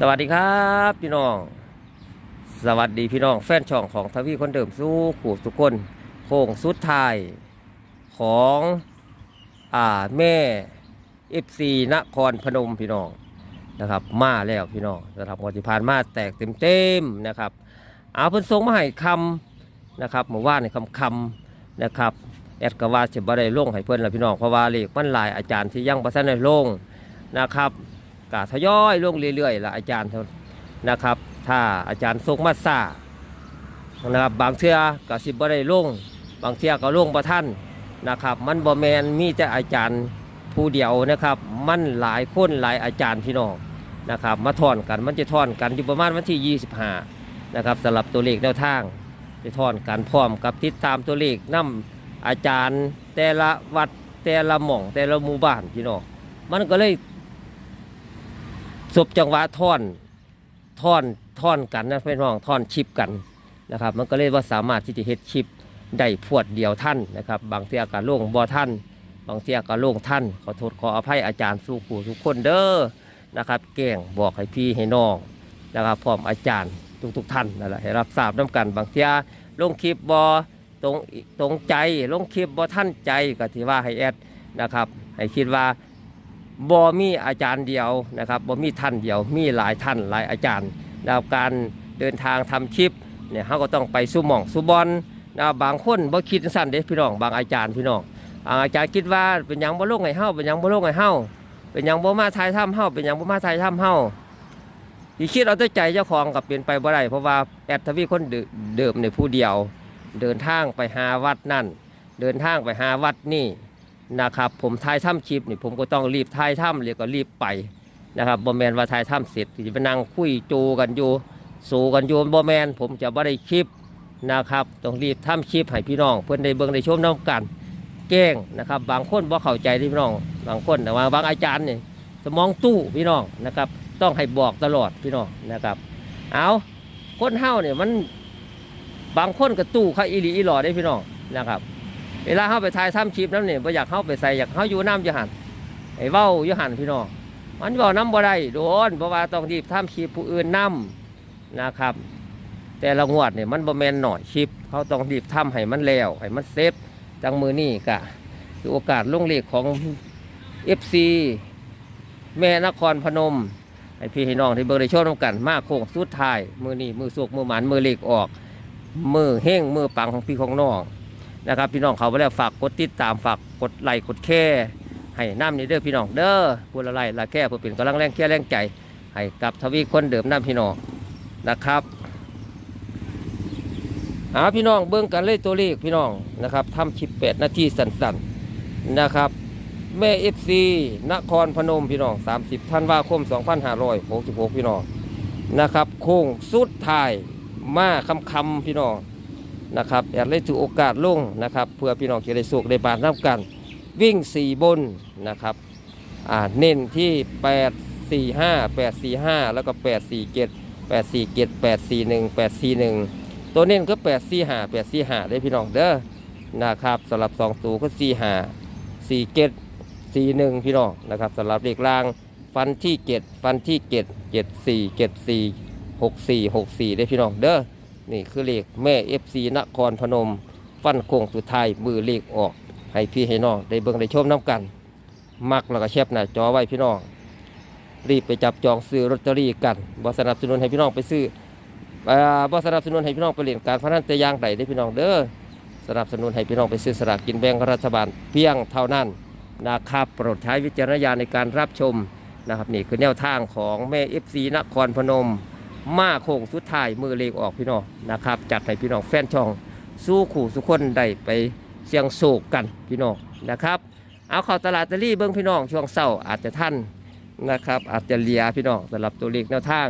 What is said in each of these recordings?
สวัสดีครับพี่น้อง สวัสดีพี่น้องแฟนช่องของทวีคนเดิมสู้ขู่ทุกคนโค้งสุดท้ายของอ่าแม่เอฟซีนครพนมพี่น้องนะครับมาแล้วพี่น้องนะครับงวดที่ผ่านมาแตกเต็มๆนะครับเอาเพิ่นส่งมาให้คำนะครับเมื่อวานในคำคำนะครับแอดกว่าจะบ่ได้ลงให้เพิ่นละพี่น้องเพราะว่าเลขมันหลายอาจารย์ที่ยังบ่ทันได้ลงนะครับ กาทยอยลงเรื่อยๆละอาจารย์นะครับ ถ้าอาจารย์ส่งมาซานะครับบางเทื่อก็สิบ่ได้ลง บางเทื่อก็ลงบ่ท่านนะครับ มันบ่แมนมีแต่อาจารย์ผู้เดียวนะครับ มันหลายคนหลายอาจารย์พี่น้องนะครับ มาทอนกันมันจะทอนกันอยู่ประมาณวันที่ 25นะครับสำหรับตัวเลขแนวทางจะทอนกันพร้อมกับติดตามตัวเลขนํอาจารย์แต่ละวัดแต่ละหม่องแต่ละหมู่บ้านพี่น้องมันก็เลย ศพจังหวะท่อนท่อนท่อนกันนะพี่น้องท่อนชิปกันนะครับ มันก็เลยว่าสามารถที่จะเฮ็ดชิปได้พวดเดียวท่านนะครับ บางเทียก็โล่งบ่ท่าน บางเทียก็โล่งท่าน ขอโทษขออภัยอาจารย์สู้ผู้ทุกคนเด้อนะครับแกล้งบอกให้พี่ให้น้องนะครับพร้อมอาจารย์ทุกๆท่านนั่นแหละให้รับทราบน้กัน บางเทียลงคลิปบอตรงตรงใจลงคลิปบอท่านใจก็ที่ว่าให้แอดนะครับให้คิดว่า บ่มีอาจารย์เดียวนะครับบ่มีท่านเดียวมีหลายท่านหลายอาจารย์แล้วการเดินทางทำคลิปเนี่ยเขาก็ต้องไปสู่หม่องสู่บอลนะบางคนบ่คิดสั้นเด้พี่น้องบางอาจารย์พี่น้องอาจารย์คิดว่าเป็นยังบ่ลงให้เฮาเป็นยังบ่ลงให้เฮาเป็นยังบ่มาทายถ้ำเฮาเป็นยังบ่มาทายถ้ำเฮาที่คิดเอาแต่ใจเจ้าของกับเป็นไปบ่ได้เพราะว่าแอดทวีคนเดิเดิมในผู้เดียว เดินทางไปหาวัดนั่น เดินทางไปหาวัดนี่ นะครับ ผมถ่ายถ้ำคลิปนี่ผมก็ต้องรีบถ่ายถ้ำเลยก็รีบไปนะครับบอแมนว่าถ่ายถ้ำเสร็จจะไปนั่งคุยโจกันอยู่สู้กันอยู่บอแมนผมจะบ่ได้คลิปนะครับต้องรีบทำคลิปให้พี่น้อง เพื่อนได้เบิ่งได้ชมน้ำกันแกล้งนะครับ บางคนบ่เข้าใจที่พี่น้อง บางคนแต่ว่าบางอาจารย์นี่สมองตู้พี่น้องนะครับ ต้องให้บอกตลอดพี่น้องนะครับ เอาคนเฮาเนี่ยมันบางคนก็ตู้เขาอีหลีอีหลอได้พี่น้องนะครับ เวลาเข้าไปถ่ายทำคลิปนั้นเนี่ยบ่อยากเข้าไปใส่อยากเข้าอยู่น้ำอยู่หันไอ้เว้าอยู่หันพี่น้องมันบอกน้ำบ่ได้โดนเพราะว่าต้องรีบทำคลิปผู้อื่นนํนะครับ แต่ละงวดเนี่ยมันบ่แมนหน่อยคลิปเขาต้องรีบทำให้มันแล้วให้มันเซฟจังมือนี่กะคือโอกาสลงเลขของ FC แม่นครพนมให้พี่ให้น้องที่เบิ่งได้ชมน้ำกัน มาโค้งสุดท้ายมือนี่มือสุกมือหมันมือเลขออก มือเฮ้งมือปังของพี่ของน้อง นะครับพี่น้องเขาไปแล้วฝากกดติดตามฝากกดไลค์กดแค่ให้น้ำนี่เด้อพี่น้องเด้อพูดละไลละแค่เพื่อเป็นกำลังแรงแค่แรงใจให้กับทวีคนเดิมน้ำพี่น้องนะครับหาพี่น้องเบิ้งกันเลยตัวเลขพี่น้องนะครับทำชิปแปดนาทีสั้นๆนะครับแม่เอฟซีนครพนมพี่น้อง 30ธันวาคม 2566 พี่น้องนะครับ โค้งสุดท้ายมาคำคำพี่น้อง นะครับแอดเลยถือโอกาสลงนะครับ เพื่อพี่น้องจะได้สุกได้บานน้ำกัน วิ่ง 4 บนนะครับอ่าเน้นที่ 8 4 5 8 4 5 แล้วก็ 8 4 7 8 4 7 8 4 1 8 4 1 ตัวเน้นก็ 8 4 5 8 4 5ได้พี่น้องเด้อนะครับสำหรับ 2 ตัวก็ 4 5 4 7 4 1 พี่น้องนะครับสำหรับเลขล่างฟันที่ 7 ฟันที่ 7 7 4 7 4 6 4 6 4 ได้พี่น้องเด้อ นี่คือเลขแม่เอฟซีนครพนม ฟันโค้งสุดท้ายมือเลขออก ให้พี่ให้น้องได้เบิ่งได้ชมน้ำกัน มักแล้วก็แชปหน้าจอไว้พี่น้อง รีบไปจับจองซื้อลอตเตอรี่กันบ่สนับสนุนให้พี่น้องไปซื้อบ่สนับสนุนให้พี่น้องไปเล่นการพนันแต่ย่างใดได้พี่น้องเด้อสนับสนุนให้พี่น้องไปซื้อสลากกินแบ่งรัฐบาลเพียงเท่านั้นนะครับโปรดใช้วิจารณญาณในการรับชมนะครับนี่คือแนวทางของแม่เอฟซีนครพนม มาโค้งสุดท้ายมือเลขออกพี่น้องนะครับ จัดให้พี่น้องแฟนช่อง สู้ขู่สุกคนได้ไปเสียงโศกกันพี่น้องนะครับ เอาเข้าตลาดตะลี่เบิ้งพี่น้องช่วงเศร้าอาจจะท่านนะครับ อาจจะเลียพี่น้องสำหรับตัวเลขแนวทาง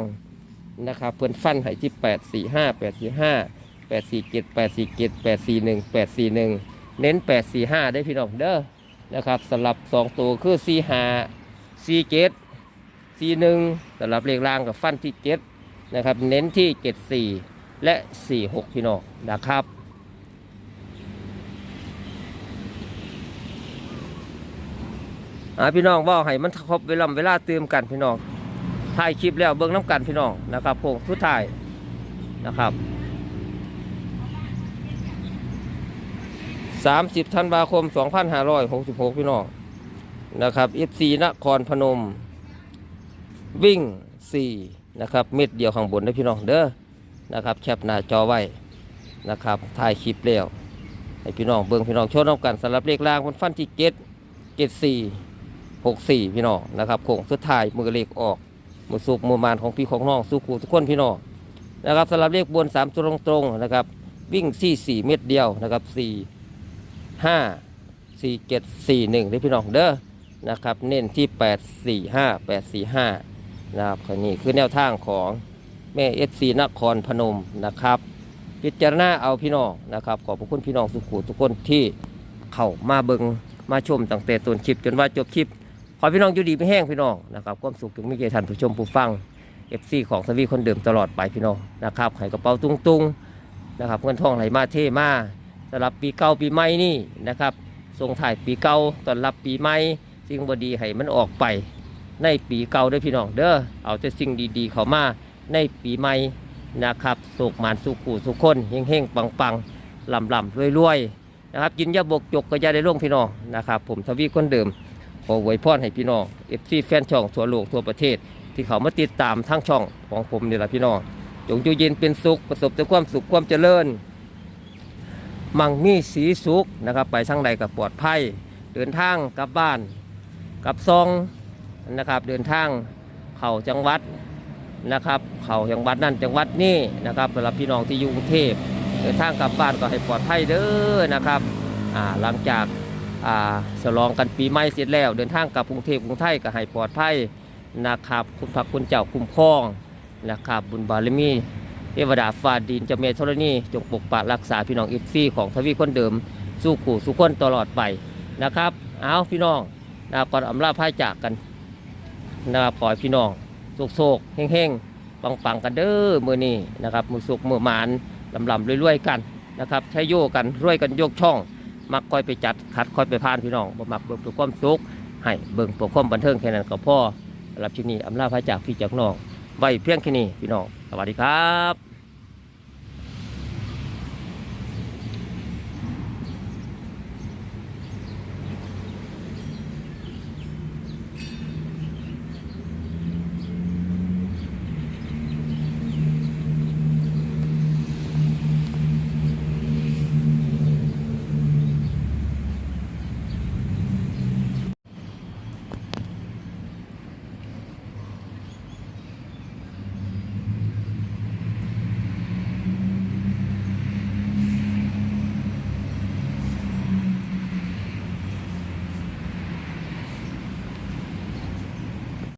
นะครับเพื่อนฟันให้ที่ 8 4 5 8 4 5 8 4 7 8 4 7 8 4 1 8 4 1 เน้น 8 4 5 ได้พี่น้องเด้อนะครับสำหรับ 2 ตัวคือ 4 5 4 7 4 1สำหรับเลขล่างกับฟันที่ 7 นะครับ เน้นที่ 74 และ 46 พี่น้องนะครับอ่าพี่น้องว่าให้มันครบเวลาเวลาเติมกันพี่น้องถ่ายคลิปแล้วเบิ่งน้ำกันพี่น้องนะครับโค้งสุดท้ายนะครับ30ธันวาคม 2566 พี่น้องนะครับ FC นครพนม วิ่ง 4 นะครับเม็ดเดียวข้างบนนะพี่น้องเด้อนะครับแคปหน้าจอไว้นะครับถ่ายคลิปแล้วให้พี่น้องเบิ่งพี่น้องโชว์น้ำกันสำหรับเลขล่างมันฟันที่เกตเกตสี่หกสี่พี่น้องนะครับโค้งสุดท้ายมือเลขออกมือสุกมือมานของพี่ของน้องสู้คู่ทุกคนพี่น้องนะครับสำหรับเลขบนสามตัวตรงๆนะครับวิ่งสี่สี่เม็ดเดียวนะครับสี่ห้าสี่เจ็ดสี่หนึ่งนี่พี่น้องเด้อนะครับเน้นที่แปดสี่ห้าแปดสี่ห้า นะครับคนนี้คือแนวทางของแม่เอฟซีนครพนมนะครับ พิจารณาเอาพี่น้องนะครับ ขอบพระคุณพี่น้องทุกคู่ทุกคนที่เข้ามาเบิงมาชมตั้งแต่ต้นคลิปจนว่าจบคลิป ขอพี่น้องอยู่ดีไม่แห้งพี่น้องนะครับความสุขจงมีแก่ท่านผู้ชมผู้ฟังเอฟซีของสวีคนเดิมตลอดไปพี่น้องนะครับให้กระเป๋าตุ้งๆนะครับเงินทองไหลมาเทมาสำหรับปีเก่าปีใหม่นี่นะครับส่งถ่ายปีเก่าตอนรับปีใหม่สิ่งบดีให้มันออกไป ในปีเก่าด้อพี่น้องเด้อเอาแต่สิ่งดีๆ เข้ามาในปีใหม่นะครับสุกหมานสุขูสุขคนเฮงเฮงปังปังลำลำรวยรวยนะครับกินยาบกจกก็จะได้ร่วงพี่น้องนะครับ ผมทวีคนเดิมขอไว้พรให้พี่น้องเอฟซีแฟนช่องทั่วโลกทั่วประเทศ ที่เขามาติดตามทั้งช่องของผมนี่แหละพี่น้องจงอยู่เย็นเป็นสุขประสบแต่ความสุขความเจริญ มั่งมีสีสุขนะครับ ไปทางใดกับปลอดภัย เดินทางกลับบ้านกลับซอง นะครับ เดินทางเข้าจังหวัดนะครับ เข่าจังหวัดนั่นจังหวัดนี่นะครับสำหรับพี่น้องที่อยู่กรุงเทพเดินทางกลับบ้านก็ให้ปลอดภัยเด้อนะครับหลังจากอ่าฉลองกันปีใหม่เสร็จแล้ว เดินทางกลับกรุงเทพกรุงไทยก็ให้ปลอดภัยนะครับคุณพระคุณเจ้าคุ้มครองนะครับ บุญบารมีเทวดาฟ้าดินเจ้าเมธรณีจงปกปักรักษาพี่น้องอิฟซี่ของทวีคนเดิม สู้ขู่สู้คนตลอดไปนะครับ เอาพี่น้องนะก่อนอำลาพายจากกัน นะครับขอให้พี่น้องโศกโศกเฮ่งๆปังๆกันเด้อมือนี้นะครับมือสุกมือหมานลำลำรวยๆกันนะครับใช้โยกันรวยกันโยกช่อง มักคอยไปจัดคัดคอยไปพานพี่น้องบ่มักเบิ่งตัวความสุขให้เบิ่งตัวความบันเทิงแค่นั้นก็พอสำหรับชิ้นนี้อำลาพระจากพี่จากน้องไว้เพียงแค่นี้พี่น้องสวัสดีครับ